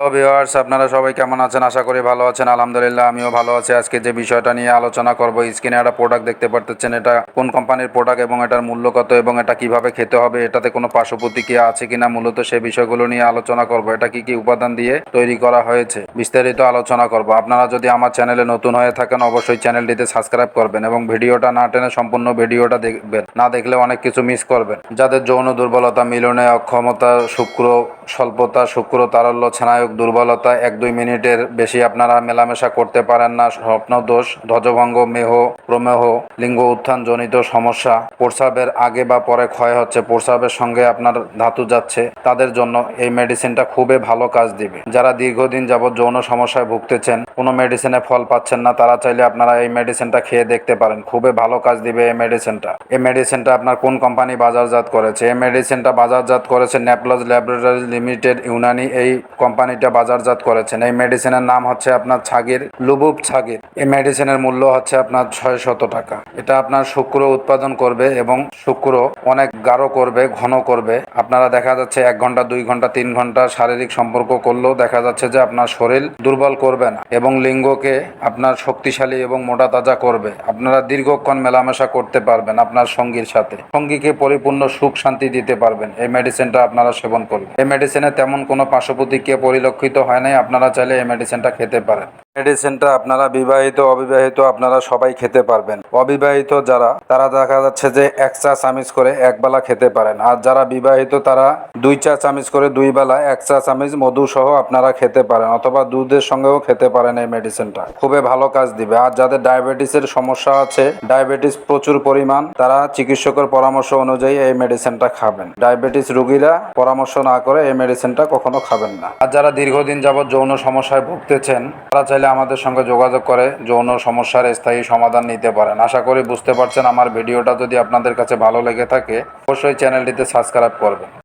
Hello viewers আপনারা সবাই কেমন আছেন? আশা করি ভালো আছেন। আলহামদুলিল্লাহ, আমিও ভালো আছি। আজকে যে বিষয়টা নিয়ে আলোচনা করব, স্ক্রিনে একটা প্রোডাক্ট দেখতে পারতেছেন। এটা কোন কোম্পানির প্রোডাক্ট এবং এটার মূল্য কত এবং এটা কীভাবে খেতে হবে, এটাতে কোনো পার্শ্ব প্রতিক্রিয়া আছে কিনা, মূলত সেই বিষয়গুলো নিয়ে আলোচনা করব। এটা কি কি উপাদান দিয়ে তৈরি করা হয়েছে, বিস্তারিত আলোচনা করব। আপনারা যদি আমার চ্যানেলে নতুন হয়ে থাকেন, অবশ্যই চ্যানেলটিতে সাবস্ক্রাইব করবেন এবং ভিডিওটা না টেনে সম্পূর্ণ ভিডিওটা দেখবেন। না দেখলে অনেক কিছু মিস করবেন। যাদের যৌন দুর্বলতা, মিলনে অক্ষমতা, শুক্র, স্বল্পতা, শুক্র, তারল্য স্নায়ুক দুর্বলতা, এক দুই মিনিটের বেশি আপনারা মেলামেশা করতে পারেন না। স্বপ্ন, দোষ, ধ্বজভঙ্গ, মেহ, প্রমেহ, লিঙ্গ উত্থান জনিত সমস্যা, প্রস্রাবের আগে বা পরে ক্ষয় হচ্ছে, প্রস্রাবের সঙ্গে আপনার ধাতু যাচ্ছে, তাদের জন্য এই মেডিসিনটা খুবই ভালো কাজ দিবে। যারা দীর্ঘদিন যাবৎ যৌন সমস্যায় ভুগতেছেন, কোনো মেডিসিনে ফল পাচ্ছেন না, তারা চাইলে আপনারা এই মেডিসিনটা খেয়ে দেখতে পারেন। খুবই ভালো কাজ দিবে এই মেডিসিনটা এই মেডিসিনটা আপনার কোন কোম্পানি বাজারজাত করেছে? এই মেডিসিনটা বাজারজাত করেছে ন্যাপলস ল্যাবরেটরি লিমিটেড ইউনানি। এই কোম্পানিটা বাজারজাত করেছেন। এই মেডিসিনের নাম হচ্ছে আপনার ছাগির, লুবুব ছাগির। এই মেডিসিনের মূল্য হচ্ছে আপনার ছয় শত টাকা। এটা আপনার শুক্র উৎপাদন করবে এবং শুক্র অনেক গাঢ় করবে, ঘন করবে। আপনারা দেখা যাচ্ছে এক ঘণ্টা, দুই ঘণ্টা, তিন ঘণ্টা শারীরিক সম্পর্ক করলেও দেখা যাচ্ছে যে আপনার শরীর দুর্বল করবে না এবং লিঙ্গকে আপনার শক্তিশালী এবং মোটা তাজা করবে। আপনারা দীর্ঘক্ষণ মেলামেশা করতে পারবেন আপনার সঙ্গীর সাথে। সঙ্গীকে পরিপূর্ণ সুখ শান্তি দিতে পারবেন। এই মেডিসিনটা আপনারা সেবন করবেন। এই মেডিসিনে তেমন কোনো পার্শ্ব প্রতিক্রিয়া পরিলক্ষিত হয় নাই আপনারা চাইলে এই মেডিসিনটা খেতে পারেন। মেডিসিনটা আপনারা বিবাহিত, অবিবাহিত আপনারা সবাই খেতে পারবেন। অবিবাহিত যারা, তারা দেখা যাচ্ছে যে এক চা চামিচ করে এক বেলা খেতে পারেন। আর যারা বিবাহিত, তারা দুই চা চামিচ করে দুই বেলা এক চা চামিচ মধু সহ আপনারা খেতে পারেন, অথবা দুধের সঙ্গেও খেতে পারেন এই মেডিসিনটা খুবই ভালো কাজ দিবে। আর যাদের ডায়াবেটিসের সমস্যা আছে ডায়াবেটিস প্রচুর পরিমাণ, তারা চিকিৎসকের পরামর্শ অনুযায়ী এই মেডিসিনটা খাবেন। ডায়াবেটিস রোগীরা পরামর্শ না করে এই মেডিসিনটা কখনো খাবেন না। আর যারা দীর্ঘদিন যাবৎ যৌন সমস্যায় ভুগতেছেন, তারা চাইলে আমাদের সঙ্গে যোগাযোগ করে যৌন সমস্যার স্থায়ী সমাধান নিতে পারেন। আশা করি বুঝতে পারছেন আমার ভিডিওটা যদি আপনাদের কাছে ভালো লেগে থাকে, অবশ্যই চ্যানেলটিতে সাবস্ক্রাইব করবেন।